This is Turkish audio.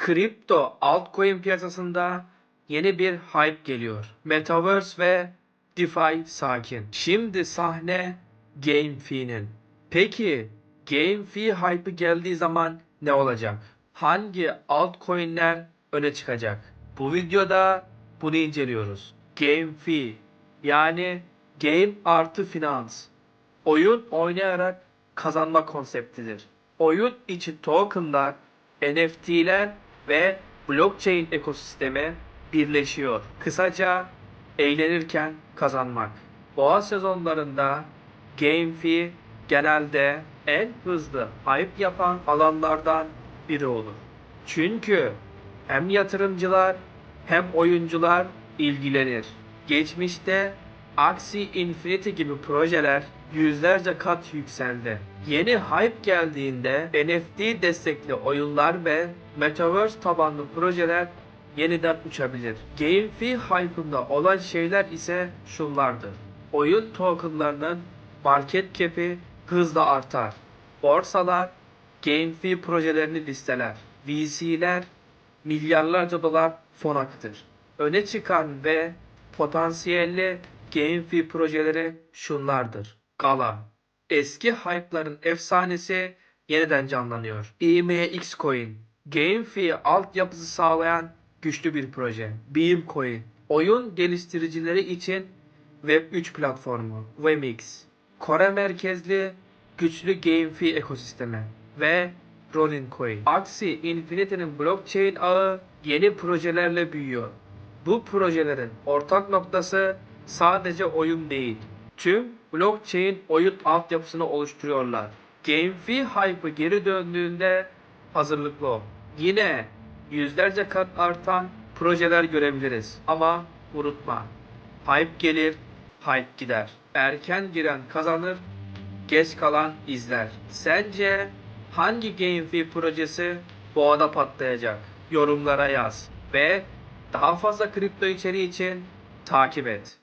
Kripto altcoin piyasasında yeni bir hype geliyor. Metaverse ve DeFi sakin. Şimdi sahne GameFi'nin. Peki GameFi hype'ı geldiği zaman ne olacak? Hangi altcoin'ler öne çıkacak? Bu videoda bunu inceliyoruz. GameFi yani Game artı Finans. Oyun oynayarak kazanma konseptidir. Oyun içi tokenlar, NFT'ler ve blockchain ekosistemi birleşiyor. Kısaca eğlenirken kazanmak. Boğa sezonlarında GameFi genelde en hızlı hype yapan alanlardan biri olur. Çünkü hem yatırımcılar hem oyuncular ilgilenir. Geçmişte Axie Infinity gibi projeler yüzlerce kat yükseldi. Yeni hype geldiğinde NFT destekli oyunlar ve Metaverse tabanlı projeler yeniden uçabilir. GameFi hype'ında olan şeyler ise şunlardır. Oyun tokenlarının market cap'i hızla artar. Borsalar GameFi projelerini listeler. VC'ler milyarlarca dolar fon akıtır. Öne çıkan ve potansiyelli GameFi projeleri şunlardır. Gala. Eski hype'ların efsanesi yeniden canlanıyor. IMX Coin. GameFi altyapısı sağlayan güçlü bir proje. Beam Coin. Oyun geliştiricileri için Web3 platformu. Wemix. Kore merkezli güçlü GameFi ekosistemi. Ve Ronin Coin. Axie Infinity'nin blockchain ağı yeni projelerle büyüyor. Bu projelerin ortak noktası sadece oyun değil. Tüm blockchain oyun altyapısını oluşturuyorlar. GameFi hype'ı geri döndüğünde hazırlıklı ol. Yine yüzlerce kat artan projeler görebiliriz. Ama unutma. Hype gelir, hype gider. Erken giren kazanır, geç kalan izler. Sence hangi GameFi projesi boğada patlayacak? Yorumlara yaz. Ve daha fazla kripto içeriği için takip et.